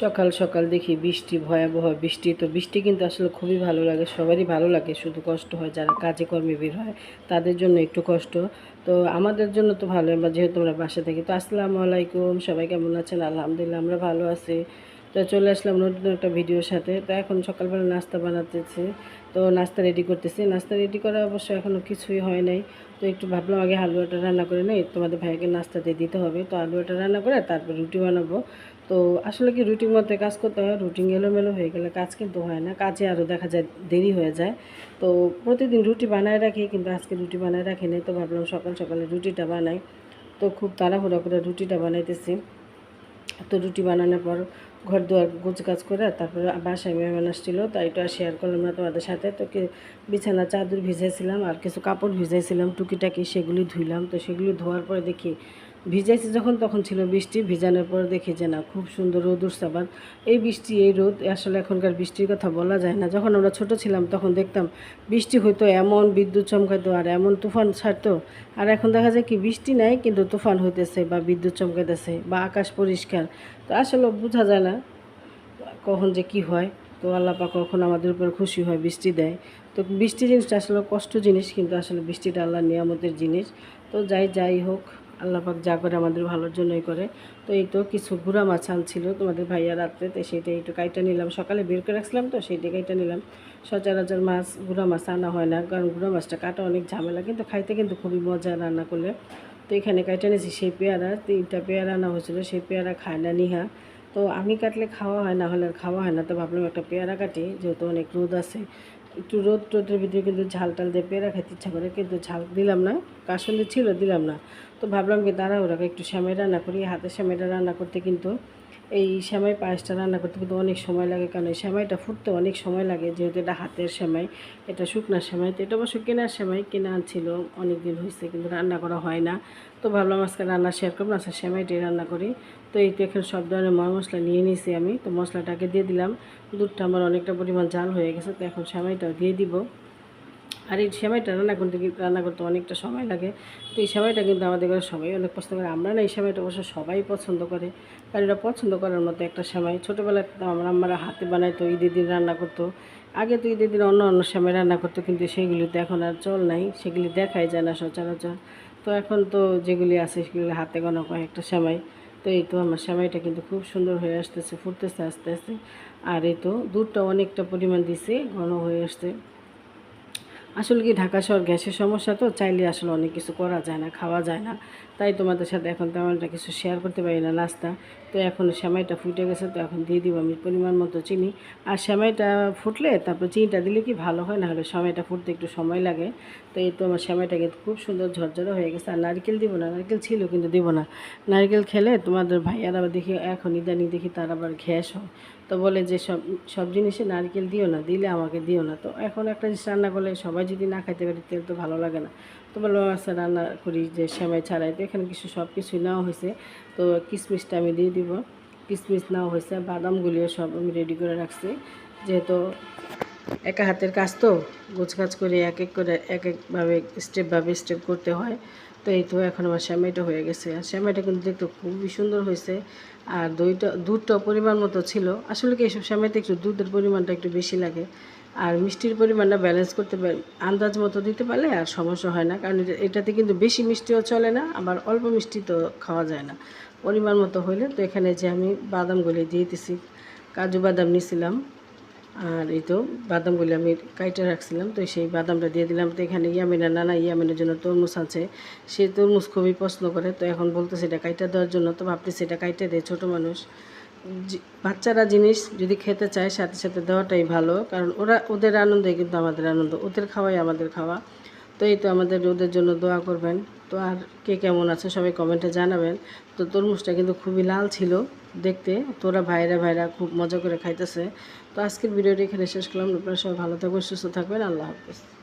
সকাল সকাল দেখি বৃষ্টি, ভয়াবহ বৃষ্টি। তো বৃষ্টি কিন্তু আসলে খুবই ভালো লাগে, সবারই ভালো লাগে। শুধু কষ্ট হয়, যারা কাজে কর্মে বের হয়, তাদের জন্য একটু কষ্ট। তো আমাদের জন্য তো ভালো, আমরা যেহেতু আমরা বাসা থাকি। তো আসসালামু আলাইকুম, সবাই কেমন আছেন? আলহামদুলিল্লাহ, আমরা ভালো আছি। তো চলে আসলাম নতুন একটা ভিডিওর সাথে। তো এখন সকালবেলা নাস্তা বানাতেছি। তো নাস্তা রেডি করতেছি। নাস্তা রেডি করা অবশ্য এখনও কিছুই হয় নাই। তো একটু ভাবলাম আগে হালুয়াটা রান্না করে নেই। তোমাদের ভাইকে নাস্তাতে দিতে হবে। তো হালুয়াটা রান্না করে তারপর রুটি বানাবো। তো আসলে কি রুটির মধ্যে কাজ করতে হয় রুটিন এলোমেলো হয়ে গেলে কাজ কিন্তু হয় না, কাজে আরও দেখা যায় দেরি হয়ে যায়। তো প্রতিদিন রুটি বানায় রাখি, কিন্তু আজকে রুটি বানায় রাখিনি তো ভাবলাম সকাল সকালে রুটিটা বানাই। তো খুব তাড়াহুড়া করে রুটিটা বানাইতেছি। তো রুটি বানানোর পর ঘর দুয়ার গোছ কাজ করে তারপরে বাসায় মেহমান আসছিল তাই আর শেয়ার করলাম না তোমাদের সাথে। তো বিছানা চাদর ভিজাইছিলাম আর কিছু কাপড় ভিজাইছিলাম, টুকিটাকি সেগুলি ধুইলাম। তো সেগুলি ধোয়ার পরে দেখি ভিজাইছি যখন, তখন ছিল বৃষ্টি। ভিজানোর পর দেখি যে না, খুব সুন্দর রোদ উঠছে আবার। এই বৃষ্টি, এই রোদ, আসলে এখনকার বৃষ্টির কথা বলা যায় না। যখন আমরা ছোট ছিলাম, তখন দেখতাম বৃষ্টি হইতো এমন বিদ্যুৎ চমকাইতো আর এমন তুফান ছাড়তো। আর এখন দেখা যায় কি, বৃষ্টি নাই, কিন্তু তুফান হইতেছে বা বিদ্যুৎ চমকাইতেছে বা আকাশ পরিষ্কার। তো আসলে বোঝা যায় না কখন যে কি হয়। তো আল্লাহ পাক কখন আমাদের উপর খুশি হয়, বৃষ্টি দেয়। তো বৃষ্টি জিনিসটা আসলে কষ্ট জিনিস, কিন্তু আসলে বৃষ্টিটা আল্লাহ নিয়ামতের জিনিস। তো যাই যাই হোক। আল্লাহ পাক যা করে আমাদের ভালোর জন্যই করে। তো এই তো কিছু গুঁড়া মাছ আনছিল তোমাদের ভাইয়া রাত্রে, তো সেইটা একটু কাইটা নিলাম। সকালে বের করে রাখছিলাম তো সেইটা কাইটা নিলাম। সচরাচর মাছ, গুঁড়া মাছ আনা হয় না, কারণ গুঁড়া মাছটা কাটা অনেক ঝামেলা, কিন্তু খাইতে কিন্তু খুবই মজা রান্না করলে। তো এখানে কাইটা নিয়েছি সেই পেয়ারা, তিনটা পেয়ারা আনা হয়েছিল, সেই পেয়ারা খায় না নিহা। তো আমি কাটলে খাওয়া হয়, না হলে আর খাওয়া হয় না, তো ভাবলাম একটা পেয়ারা কাটি, যেহেতু অনেক রোদ আছে। একটু রোদ টোদের ভিতরে কিন্তু ঝাল টাল দিয়ে পেয়ারা খেতে ইচ্ছা করে, কিন্তু ঝাল দিলাম না কাসন্দি ছিল, দিলাম না। তো ভাবলাম কি দাঁড়া ওরা একটু শ্যামাই রান্না করি। হাতে শ্যামাইটা রান্না করতে কিন্তু এই শ্যামাই পায়েসটা রান্না করতে কিন্তু অনেক সময় লাগে, কারণ এই শ্যামাইটা ফুটতে অনেক সময় লাগে, যেহেতু এটা হাতের শ্যামাই, এটা শুকনা শ্যামাই, তো এটা অবশ্য কেনার শ্যামাই, কেনা ছিল অনেক দিন হয়েছে কিন্তু রান্না করা হয় না। তো ভাবলাম আজকে রান্না শেয়ার করব আজকে শ্যামাইটাই রান্না করি। তো এই তো এখানে সব ধরনের ময় মশলা নিয়ে নিয়েছি আমি, তো মশলাটাকে দিয়ে দিলাম। দুধটা আমার অনেকটা পরিমাণ জাল হয়ে গেছে, তো এখন শ্যামাইটাও দিয়ে দিব। আর এই সেমাইটা রান্না করতে রান্না করতে অনেকটা সময় লাগে। তো এই সেমাইটা কিন্তু আমাদের ঘরে সবাই অনেক পছন্দ করে। আমরা না এই সেমাইটা অবশ্য সবাই পছন্দ করে। কারণ এটা পছন্দ করার মতো একটা সেমাই। ছোটোবেলায় আমরা আমরা হাতে বানাইতো ঈদের দিন রান্না করতো। আগে তো ঈদের দিন অন্য অন্য সেমাই রান্না করতো, কিন্তু সেগুলিতে এখন আর চল নাই। সেগুলি দেখাই যায় না সচরাচর। তো এখন তো যেগুলি আছে সেগুলি হাতে গোনা কয়েকটা সেমাই। তো এই তো আমার সেমাইটা কিন্তু খুব সুন্দর হয়ে আসতেছে, ফুটতেছে আস্তে আস্তে। আর এই তো দুধটা অনেকটা পরিমাণ দিছে, ঘন হয়ে আসছে। আসলে কি ঢাকা শহর গ্যাসের সমস্যা তো? চাইলে আসলে অনেক কিছু করা যায় না, খাওয়া যায় না। তাই তোমাদের সাথে এখন তেমনটা কিছু শেয়ার করতে পারি না নাস্তা তো এখন সেমাইটা ফুটে গেছে, তো এখন দিয়ে দিব আমি পরিমাণ মতো চিনি। আর সেমাইটা ফুটলে তারপর চিনিটা দিলে কি ভালো হয়? না হলে সেমাইটা ফুটতে একটু সময় লাগে। তো এই তো আমার সেমাইটা কিন্তু খুব সুন্দর ঝরঝরে হয়ে গেছে। আর নারকেল দিব না, নারকেল ছিল কিন্তু দিব না। নারকেল খেলে তোমাদের ভাইয়ারা আবার দেখি, এখন ইদানি দেখি তার আবার ঘ্যাস হয়। তো বলে যে সব সব জিনিসে নারকেল দিও না, দিলে আমাকে দিও না। তো এখন একটা জিনিস রান্না করলে সবাই যদি না খাইতে পারি তেল তো ভালো লাগে না। তো বললাম আচ্ছা রান্না করি, যে সেমাই ছাড়াই তো এখানে কিছু সব কিছুই নেওয়া হয়েছে। তো কিশমিশটা আমি দিয়ে দিব। কিশমিশ নেওয়া হয়েছে, বাদামগুলিও সব আমি রেডি করে রাখছি। যেহেতু একা হাতের কাজ তো গোছ কাজ করে এক এক করে এক একভাবে স্টেপ ভাবে স্টেপ করতে হয়। তো এই তো এখন আমার শ্যামাইটা হয়ে গেছে। আর শ্যামাইটা কিন্তু দেখতে খুবই সুন্দর হয়েছে। আর দইটা, দুধটা পরিমাণ মতো ছিল। আসলে কি এইসব শ্যামাইতে একটু দুধের পরিমাণটা একটু বেশি লাগে? আর মিষ্টির পরিমাণটা ব্যালেন্স করতে আন্দাজ মতো দিতে পারলে আর সমস্যা হয় না। কারণ এটা- এটাতে কিন্তু বেশি মিষ্টিও চলে না, আবার অল্প মিষ্টি তো খাওয়া যায় না। পরিমাণ মতো হইলে তো এখানে যে আমি বাদামগুলি দিয়ে কাজু বাদাম নিয়েছিলাম আর এই তো বাদামগুলি আমি কাইটে রাখছিলাম, তো সেই বাদামটা দিয়ে দিলাম। তো এখানে ইয়ামিনা, নানা ইয়ামিনের জন্য তরমুজ আছে, সে তরমুজ খুবই পছন্দ করে। তো এখন বলতেছে এটা কাইটা দেওয়ার জন্য, তো ভাবতেছে এটা কাইটে দেয় ছোটো মানুষ। বাচ্চারা জিনিস যদি খেতে চায় সাথে সাথে দেওয়াটাই ভালো, কারণ ওরা, ওদের আনন্দই কিন্তু আমাদের আনন্দ। ওদের খাওয়াই আমাদের খাওয়া। তো এই তো আমাদের ওদের জন্য দোয়া করবেন। তো আর কে কেমন আছে সবাই কমেন্টে জানাবেন। তো তরমুজটা কিন্তু খুবই লাল ছিল দেখতে। তোরা ভাইরা ভাইরা খুব মজা করে খাইতেছে। তো আজকের ভিডিওটি এখানে শেষ করলাম। আপনারা সবাই ভালো থাকবেন, সুস্থ থাকবেন। আল্লাহ হাফিজ।